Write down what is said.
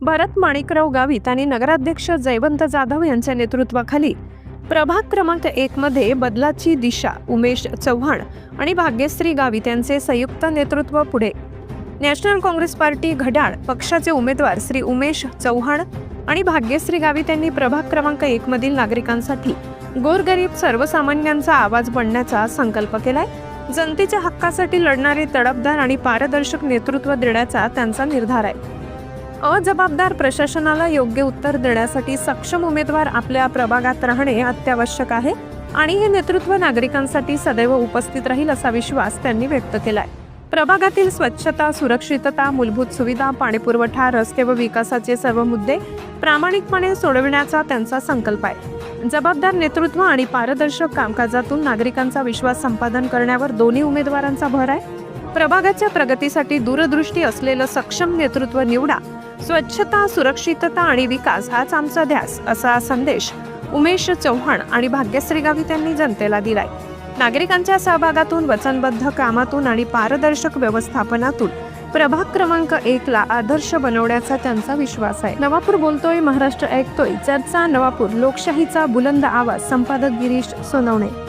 भरत माणिकराव गावित आणि नगराध्यक्ष जयवंत जाधव यांच्या नेतृत्वाखाली प्रभाग क्रमांक एक मध्ये बदलाची दिशा उमेश चव्हाण आणि भाग्यश्री गावित यांचे संयुक्त नेतृत्व पुढे. नॅशनल काँग्रेस पार्टी घड्याळ पक्षाचे उमेदवार श्री उमेश चव्हाण आणि भाग्यश्री गावित यांनी प्रभाग क्रमांक एक मधील नागरिकांसाठी गोरगरीब सर्वसामान्यांचा आवाज बनण्याचा संकल्प केलाय. जनतेच्या हक्कासाठी लढणारे तडपदार आणि पारदर्शक नेतृत्व देण्याचा त्यांचा निर्धार आहे. अजबाबदार प्रशासनाला योग्य उत्तर देण्यासाठी सक्षम उमेदवार आपल्या प्रभागात राहणे अत्यावश्यक आहे आणि हे नेतृत्व नागरिकांसाठी सदैव उपस्थित राहील असा विश्वास त्यांनी व्यक्त केलाय. प्रभागातील स्वच्छता सुरक्षितता मूलभूत सुविधा पाणीपुरवठा रस्ते व विकासाचे सर्व मुद्दे प्रामाणिकपणे सोडविण्याचा त्यांचा संकल्प आहे. जबाबदार नेतृत्व आणि पारदर्शक कामकाजातून नागरिकांचा विश्वास संपादन करण्यावर दोन्ही उमेदवारांचा भर आहे. प्रभागाच्या प्रगतीसाठी दूरदृष्टी असलेलं सक्षम नेतृत्व निवडा. स्वच्छता सुरक्षितता आणि विकास हाच आमचा ध्यास असा संदेश उमेश चव्हाण आणि भाग्यश्री गावित यांनी जनतेला दिलाय. नागरिकांच्या सहभागातून वचनबद्ध कामातून आणि पारदर्शक व्यवस्थापनातून प्रभाग क्रमांक एक ला आदर्श बनवण्याचा त्यांचा विश्वास आहे. नवापूर बोलतोय महाराष्ट्र ऐकतोय. चर्चा नवापूर लोकशाहीचा बुलंद आवाज संपादक गिरीश सोनवणे.